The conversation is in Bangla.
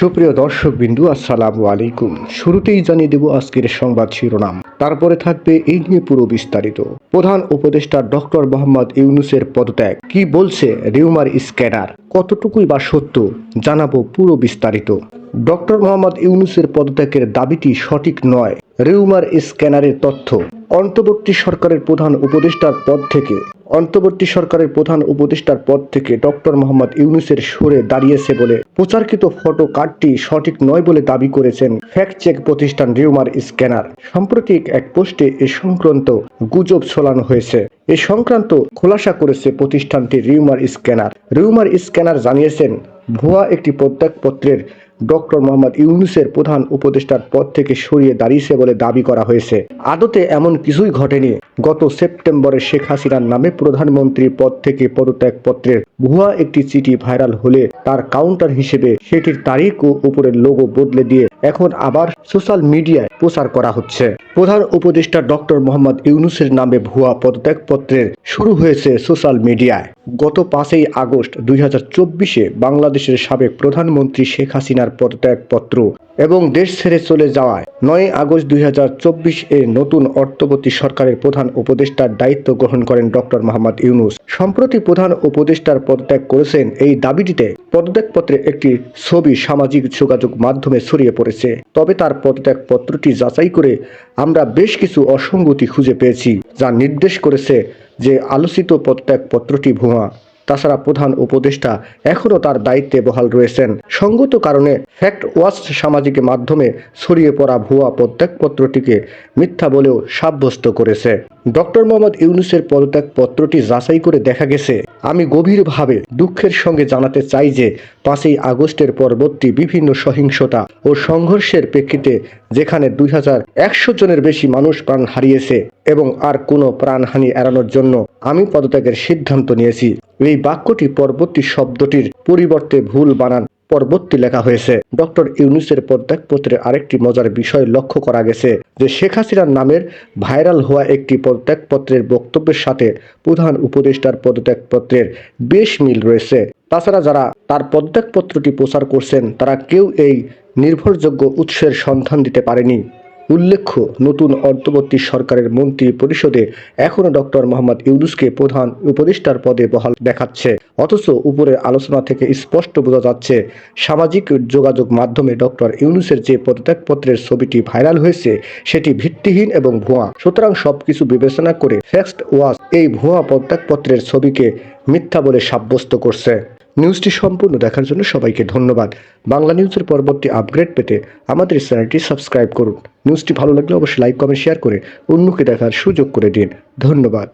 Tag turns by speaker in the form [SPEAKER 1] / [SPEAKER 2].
[SPEAKER 1] সুপ্রিয় দর্শক বিন্দু আসসালামু আলাইকুম। শুরুতেই জানিয়ে দেব আজকের সংবাদ শিরোনাম। তারপরে থাকবে এই নিয়ে পুরো বিস্তারিত। প্রধান উপদেষ্টা ডক্টর মোহাম্মদ ইউনুসের পদত্যাগ। কি বলছে রিউমার স্ক্যানার? কতটুকুই বা সত্য? জানাব পুরো বিস্তারিত। ডক্টর মোহাম্মদ ইউনুসের পদত্যাগের দাবিটি সঠিক নয়। রিউমার স্ক্যানারের তথ্য। অন্তর্বর্তী সরকারের প্রধান উপদেষ্টার পদ থেকে অন্তর্বর্তী সরকারের প্রধান উপদেষ্টার পদ থেকে ডক্টর মোহাম্মদ ইউনুসের সরে দাঁড়িয়েছে বলে প্রচারকৃত ফটো কার্ডটি সঠিক নয় বলে দাবি করেছেন ফ্যাক্ট চেক প্রতিষ্ঠান রিউমার স্ক্যানার। সাম্প্রতিক এক পোস্টে এ সংক্রান্ত গুজব ছড়ানো হয়েছে। এ সংক্রান্ত খোলাসা করেছে প্রতিষ্ঠানটি রিউমার স্ক্যানার। রিউমার স্ক্যানার জানিয়েছেন, ভুয়া একটি প্রত্যয়পত্রের ডক্টর মোহাম্মদ ইউনুসের প্রধান উপদেষ্টার পদ থেকে সরিয়ে দাঁড়িয়েছে বলে দাবি করা হয়েছে। আদতে এমন কিছুই ঘটেনি। গত সেপ্টেম্বরে শেখ হাসিনার নামে প্রধানমন্ত্রীর পদ থেকে পদত্যাগপত্রের ভুয়া একটি চিঠি ভাইরাল হলে তার কাউন্টার হিসেবে সেটির তারিখ ও উপরের লোগো বদলে দিয়ে এখন আবার সোশ্যাল মিডিয়ায় প্রচার করা হচ্ছে। প্রধান উপদেষ্টা ডক্টর মোহাম্মদ ইউনুসের নামে ভুয়া পদত্যাগপত্রের শুরু হয়েছে সোশ্যাল মিডিয়ায়। গত পাঁচই আগস্ট দুই বাংলাদেশের সাবেক প্রধানমন্ত্রী শেখ হাসিনার পদত্যাগপত্র এবং দেশ ছেড়ে চলে যাওয়ায় নয় আগস্ট দুই হাজার চব্বিশ এ নতুন অর্থবর্তী সরকারের প্রধান উপদেষ্টার দায়িত্ব গ্রহণ করেন ডক্টর মোহাম্মদ ইউনুস। সম্প্রতি প্রধান উপদেষ্টার পদত্যাগ করেছেন এই দাবিটিতে পদত্যাগপত্রে একটি ছবি সামাজিক যোগাযোগ মাধ্যমে ছড়িয়ে পড়েছে। তবে তার পদত্যাগপত্রটি যাচাই করে আমরা বেশ কিছু অসঙ্গতি খুঁজে পেয়েছি, যা নির্দেশ করেছে যে আলোচিত পদত্যাগপত্রটি ভুয়া। তাছাড়া প্রধান উপদেষ্টা এখনও তার দায়িত্বে বহাল রয়েছেন। সঙ্গত কারণে ফ্যাক্ট ওয়াচ সামাজিক মাধ্যমে ছড়িয়ে পড়া ভুয়া প্রত্যেকপত্রটিকে মিথ্যা বলেও সাব্যস্ত করেছে। ডক্টর মোহাম্মদ ইউনুসের পদত্যাগ পত্রটি যাচাই করে দেখা গেছে, আমি গভীরভাবে দুঃখের সঙ্গে জানাতে চাই যে পাঁচই আগস্টের পরবর্তী বিভিন্ন সহিংসতা ও সংঘর্ষের প্রেক্ষিতে যেখানে দুই হাজার একশো জনের বেশি মানুষ প্রাণ হারিয়েছে এবং আর কোনো প্রাণহানি এড়ানোর জন্য আমি পদত্যাগের সিদ্ধান্ত নিয়েছি। এই বাক্যটি পরবর্তী শব্দটির পরিবর্তে ভুল বানান পরবর্তী লেখা হয়েছে। ডক্টর ইউনুসের পদত্যাগপত্রে আরেকটি মজার বিষয় লক্ষ্য করা গেছে যে শেখ হাসিনার নামের ভাইরাল হওয়া একটি পদত্যাগপত্রের বক্তব্যের সাথে প্রধান উপদেষ্টার পদত্যাগপত্রের বেশ মিল রয়েছে। তাছাড়া যারা তার পদত্যাগপত্রটি প্রচার করছেন, তারা কেউ এই নির্ভরযোগ্য উৎসের সন্ধান দিতে পারেনি। উল্লেখ্য, নতুন অন্তর্বর্তী সরকারের মন্ত্রী পরিষদে এখনও ডক্টর মোহাম্মদ ইউনুসকে প্রধান উপদেষ্টার পদে বহাল দেখাচ্ছে। অথচ উপরের আলোচনা থেকে স্পষ্ট বোঝা যাচ্ছে, সামাজিক যোগাযোগ মাধ্যমে ডক্টর ইউনুসের যে পদত্যাগপত্রের ছবিটি ভাইরাল হয়েছে, সেটি ভিত্তিহীন এবং ভুয়া। সুতরাং সবকিছু বিবেচনা করে ফ্যাক্ট ওয়াচ এই ভুয়া পদত্যাগপত্রের ছবিকে মিথ্যা বলে সাব্যস্ত করছে। নিউজটি সম্পূর্ণ দেখার জন্য সবাইকে ধন্যবাদ। বাংলা নিউজের পরবর্তী আপগ্রেড পেতে আমাদের চ্যানেলটি সাবস্ক্রাইব করুন। নিউজটি ভালো লাগলে অবশ্যই লাইক, কমেন্ট, শেয়ার করে অন্যকে দেখার সুযোগ করে দিন। ধন্যবাদ।